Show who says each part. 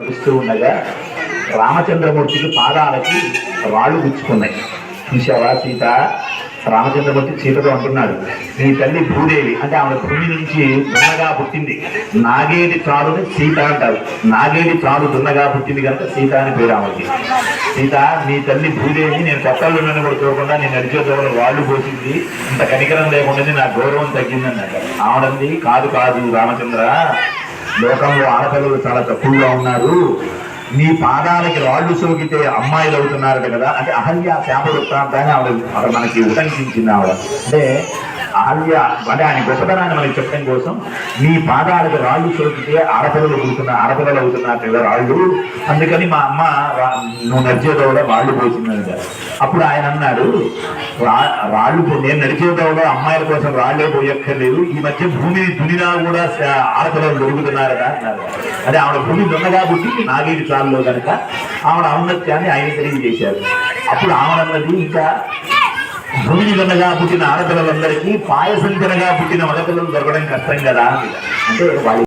Speaker 1: నడుస్తూ ఉండగా రామచంద్రమూర్తికి పాదాలకి రాళ్ళు గుచ్చుకున్నాయి. చూసావా సీత? రామచంద్రమూర్తి సీతతో అంటున్నాడు. నీ తల్లి భూదేవి అంటే ఆమె భూమి నుంచి దున్నగా పుట్టింది. నాగేడి చాలుని సీత అంటారు. నాగేడి చాలు దున్నగా పుట్టింది కనుక సీత అని పేరు ఆమెకి. సీత నీ తల్లి భూదేవి నేను కొత్తలు నన్ను కూడా చూడకుండా నేను నడిచే దూరం వాళ్ళు పోసింది. ఇంత కనికరం లేకుండా నా గౌరవం తగ్గిందన్నట ఆవిడంది కాదు కాదు రామచంద్ర లోకంలో ఆడపిల్లలు చాలా తక్కువగా ఉన్నారు. నీ పాదాలకి రాళ్ళు సోకితే అమ్మాయిలు అవుతున్నారట కదా. అంటే అహల్య శాప వృత్తాంతాన్ని ఆవిడ ఆవిడ మనకి ఉటంకించింది ఆవిడ. అంటే అహల్య అంటే ఆయన గొప్పతనాన్ని మనకి చెప్పడం కోసం నీ పాదాలకు రాళ్ళు సోకితే ఆడపిల్లలు పుడుతున్న ఆడపిల్లలు అవుతున్నారు కదా రాళ్ళు. అందుకని మా అమ్మ రా- నువ్వు కూడా రాళ్ళు పోసిందంట అప్పుడు ఆయన అన్నాడు రాళ్ళు నేను నేను నడిచేదోడ అమ్మాయిల కోసం రాళ్ళే పోయక్కర్లేదు. ఈ మధ్య భూమిని దునినా కూడా ఆడపిల్లలు దొరుకుతున్నారట అన్నారు అదే ఆవిడ భూమి దున్నగా పుట్టి నాగేటి చాలులో కనుక ఆవిడ ఔన్నత్యాన్ని ఆయన తెలియజేశారు. అప్పుడు ఆవిడన్నది ఇంకా భూమిని దున్నగా పుట్టిన ఆడపిల్లలందరికీ పాయసం తినగా పుట్టిన మగపిల్లలు దొరకడం కష్టం కదా అంటే వాళ్ళు